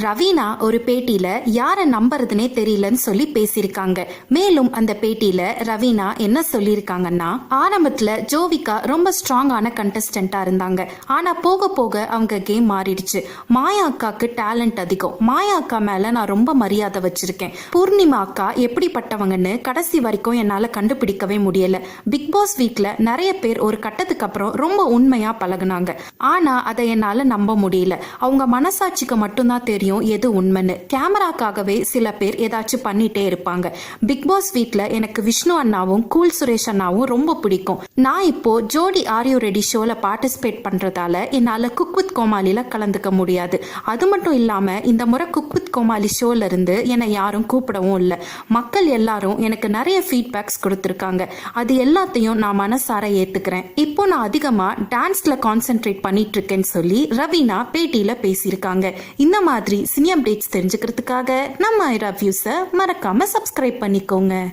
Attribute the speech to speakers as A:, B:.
A: ரவீனா ஒரு பேட்டியில யாரை நம்புறதுனே தெரியலன்னு சொல்லி பேசியிருக்காங்க. மேலும் அந்த பேட்டியில ரவீனா என்ன சொல்லியிருக்காங்கன்னா ஆரம்பத்துல ஜோவிகா ரொம்ப ஸ்ட்ராங்கான கண்டஸ்டண்டா இருந்தாங்க. ஆனா போக போக அவங்க கேம் மாறிடுச்சு. மாயா அக்காக்கு டேலண்ட் அதிகம். மாயா அக்கா மேல நான் ரொம்ப மரியாதை வச்சிருக்கேன். பூர்ணிமா அக்கா எப்படிப்பட்டவங்கன்னு கடைசி வரைக்கும் என்னால கண்டுபிடிக்கவே முடியல. பிக் பாஸ் வீட்ல நிறைய பேர் ஒரு கட்டத்துக்கு அப்புறம் ரொம்ப உண்மையா பழகுனாங்க. ஆனா அதை என்னால நம்ப முடியல. அவங்க மனசாட்சிக்கு மட்டும்தான் தெரியும். எது உண்மைன்னு. கேமராக்காகவே சில பேர் ஏதாச்சும் பண்ணிட்டே இருப்பாங்க. பிக் பாஸ் வீட்ல எனக்கு விஷ்ணு அண்ணாவும் கூல் சுரேஷ் அண்ணாவும் ரொம்ப பிடிக்கும். நான் இப்போ ஜோடி ஆரியோ ரெடி ஷோல பார்ட்டிசிபேட் பண்றதால என்னால குக் வித் கோமாளில கலந்துக்க முடியாது. அது மட்டும் இல்லாம இந்த முறை குக் வித் கோமாளி ஷோல இருந்து என்னை யாரும் கூப்பிடவும் இல்லை. மக்கள் எல்லாரும் எனக்கு நிறைய ஃபீட்பேக்ஸ் கொடுத்துருக்காங்க. அது எல்லாத்தையும் நான் மனசார ஏத்துக்கிறேன். இப்போ நான் அதிகமா டான்ஸ்ல கான்சென்ட்ரேட் பண்ணிட்டு இருக்கேன்னு சொல்லி ரவீனா பேட்டியில பேசியிருக்காங்க. இந்த மாதிரி சினி அப்டேட்ஸ் தெரிஞ்சுக்கிறதுக்காக நம்ம ஐரா வியூஸை மறக்காம சப்ஸ்கிரைப் பண்ணிக்கோங்க.